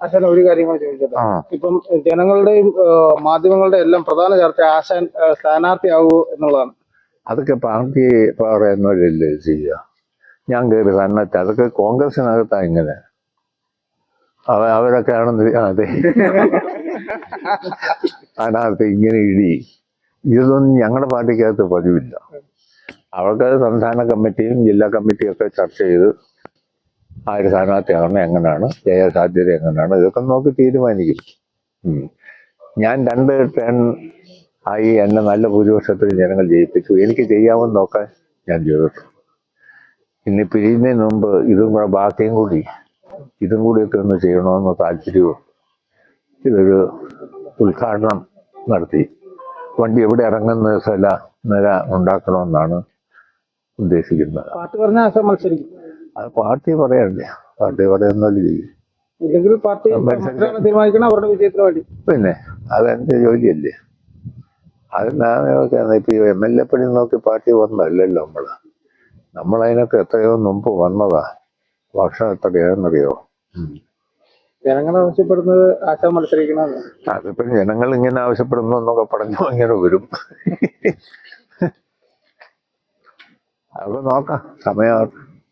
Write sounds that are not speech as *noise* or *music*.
ആശാൻ ഒരു കാര്യം കൂടെ ചോദിച്ചത് ഇപ്പം ജനങ്ങളുടെയും മാധ്യമങ്ങളുടെ എല്ലാം പ്രധാന ചർച്ച ആശാൻ ഏഹ്, സ്ഥാനാർത്ഥിയാവൂ എന്നുള്ളതാണ്. അതൊക്കെ പാർട്ടി പറയുന്നവരല്ലേ ചെയ്യുക? ഞാൻ കയറി സന്നദ്ധ അതൊക്കെ കോൺഗ്രസിനകത്താ ഇങ്ങനെ. അവ അവരൊക്കെ ആണെന്ന് അതെ. സ്ഥാനാർത്ഥി ഇങ്ങനെ ഇടി. ഇതൊന്നും ഞങ്ങളുടെ പാർട്ടിക്കകത്ത് പതിവില്ല. അവർക്ക് സംസ്ഥാന കമ്മിറ്റിയും ജില്ലാ കമ്മിറ്റിയും ഒക്കെ ചർച്ച ചെയ്ത് ആ ഒരു സ്ഥാനാർത്ഥിയാകണം എങ്ങനെയാണ് ജയസാധ്യത എങ്ങനെയാണ് ഇതൊക്കെ നോക്കി തീരുമാനിക്കും. ഞാൻ രണ്ട് ടേൺ ആയി എന്നെ നല്ല ഭൂരിപക്ഷത്തിൽ ജനങ്ങൾ ജയിപ്പിച്ചു. എനിക്ക് ചെയ്യാമെന്ന് നോക്കാൻ ഞാൻ ചെയ്തിട്ടു ഇനി പിരിയുന്നതിന് മുമ്പ് ഇതും കൂടെ ബാക്കിയും കൂടി ഇതും കൂടിയൊക്കെ ഒന്ന് ചെയ്യണമെന്ന് താല്പര്യവും ഇതൊരു ഉദ്ഘാടനം നടത്തി. വണ്ടി എവിടെ ഇറങ്ങുന്ന സ്ഥല നില ഉണ്ടാക്കണമെന്നാണ് ഉദ്ദേശിക്കുന്നത്. പാർട്ടി പറഞ്ഞ മത്സരിക്കും അത് പാർട്ടി പറയണ്ടേ പാർട്ടി പറയുന്നല്ലോ ചെയ്യും ഇല്ലെങ്കിൽ പാർട്ടി മത്സരിക്കാം. തീരുമാനിക്കണം അവരുടെ വിജയത്തിന് വേണ്ടി. പിന്നെ അതെന്റെ ജോലിയല്ലേ? അത് ഞാൻ ഇപ്പൊ എം എൽ എ പണി നോക്കി പാർട്ടി വന്നതല്ലല്ലോ നമ്മൾ. നമ്മളതിനൊക്കെ എത്രയോ മുമ്പ് വന്നതാ. ഭക്ഷണം എത്രയാണെന്നറിയോ? ജനങ്ങൾ ആവശ്യപ്പെടുന്നത് ആശാ മത്സരിക്കണം അതിപ്പോ ജനങ്ങൾ ഇങ്ങനെ ആവശ്യപ്പെടുന്നു എന്നൊക്കെ പറഞ്ഞു ഇങ്ങനെ വരും. *laughs* അതൊക്കെ നോക്കാം സമയം